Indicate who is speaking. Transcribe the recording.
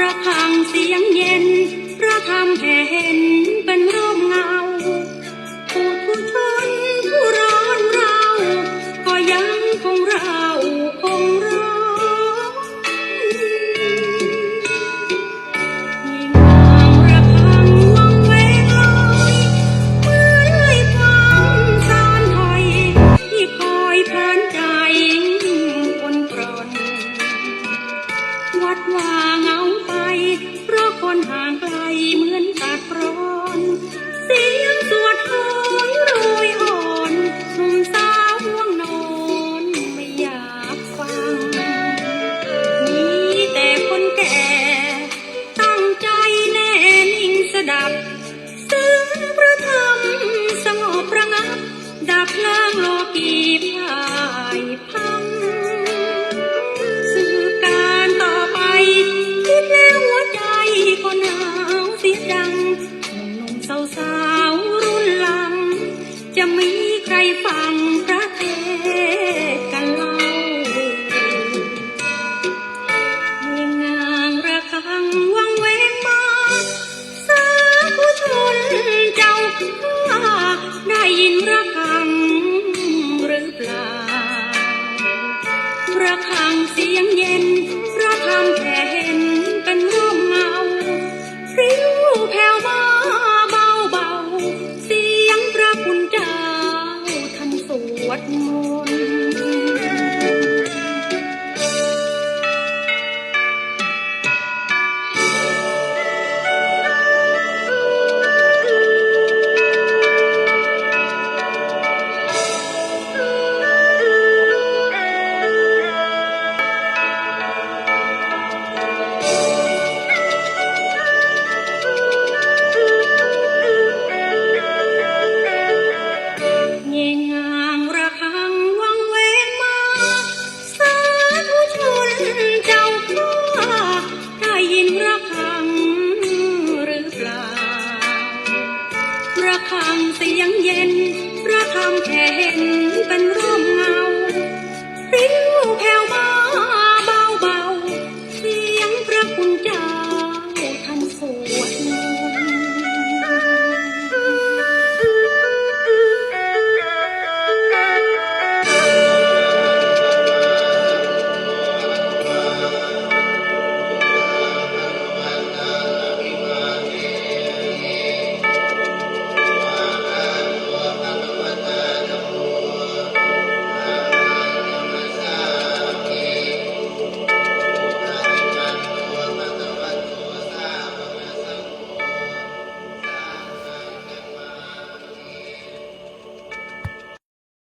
Speaker 1: ระฆังเสียงเย็น พระธรรมแค่เห็นเป็นร่มเงา คำเสียงเย็นพระคำแค่เห็นเป็นร่มเงาริ้วแผ่วมา